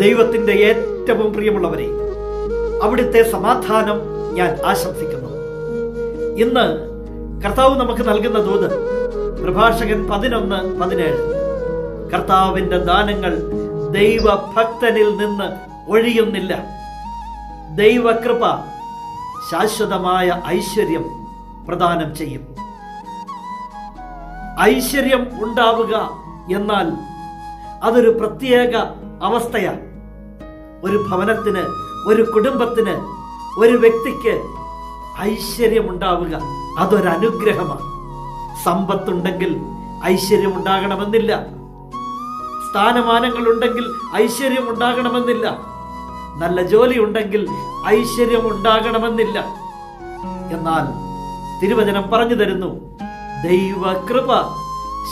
ദൈവത്തിന്റെ ഏറ്റവും പ്രിയമുള്ളവരെ അവിടുത്തെ സമാധാനം ഞാൻ ആശംസിക്കുന്നു. ഇന്ന് കർത്താവ് നമുക്ക് നൽകുന്ന ദൂത് പ്രഭാഷകൻ പതിനൊന്ന് പതിനേഴ്. കർത്താവിന്റെ ദാനങ്ങൾ ദൈവഭക്തനിൽ നിന്ന് ഒഴിയുന്നില്ല. ദൈവകൃപ ശാശ്വതമായ ഐശ്വര്യം പ്രദാനം ചെയ്യും. ഐശ്വര്യം ഉണ്ടാവുക എന്നാൽ അതൊരു പ്രത്യേക അവസ്ഥയാണ്. ഒരു ഭവനത്തിന് ഒരു കുടുംബത്തിന് ഒരു വ്യക്തിക്ക് ഐശ്വര്യം ഉണ്ടാവുക അതൊരനുഗ്രഹമാണ്. സമ്പത്തുണ്ടെങ്കിൽ ഐശ്വര്യം ഉണ്ടാകണമെന്നില്ല സ്ഥാനമാനങ്ങൾ ഉണ്ടെങ്കിൽ ഐശ്വര്യം ഉണ്ടാകണമെന്നില്ല നല്ല ജോലി ഉണ്ടെങ്കിൽ ഐശ്വര്യം ഉണ്ടാകണമെന്നില്ല എന്നാൽ തിരുവചനം പറഞ്ഞു തരുന്നു ദൈവകൃപ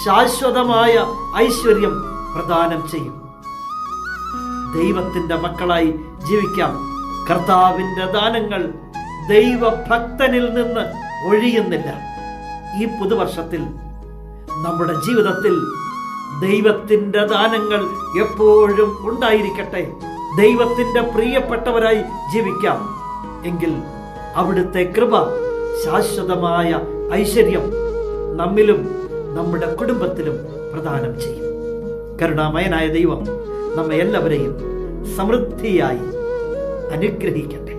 ശാശ്വതമായ ഐശ്വര്യം പ്രദാനം ചെയ്യും. ദൈവത്തിന്റെ മക്കളായി ജീവിക്കാം. കർത്താവിന്റെ ദാനങ്ങൾ ദൈവഭക്തനിൽ നിന്ന് ഒഴിയുന്നില്ല. ഈ പുതുവർഷത്തിൽ നമ്മുടെ ജീവിതത്തിൽ ദൈവത്തിന്റെ ദാനങ്ങൾ എപ്പോഴും ഉണ്ടായിരിക്കട്ടെ. ദൈവത്തിന്റെ പ്രിയപ്പെട്ടവരായി ജീവിക്കാം. എങ്കിൽ അവിടുത്തെ കൃപ ശാശ്വതമായ ഐശ്വര്യം നമ്മിലും നമ്മുടെ കുടുംബത്തിലും പ്രദാനം ചെയ്യും. കരുണാമയനായ ദൈവം നമ്മെ എല്ലാവരെയും സമൃദ്ധിയായി അനുഗ്രഹിക്കട്ടെ.